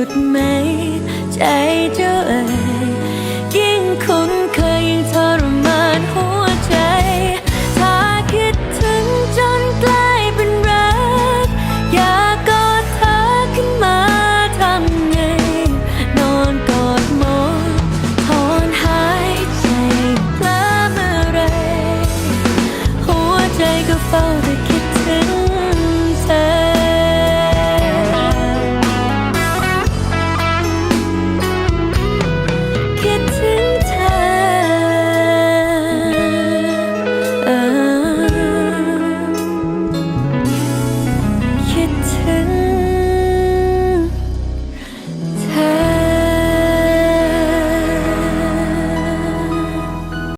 ยุดไหม ใจเจ้าเอ๋ยยิ่งคุ้นเคยยิ่งทรมานหัวใจ ถ้าคิดถึงจนกลายเป็นรัก อยากกอดเธอขึ้นมาทำไง นอนกอดหมอนถอนหายใจพลาเมื่อไร หัวใจก็เฝ้าแต่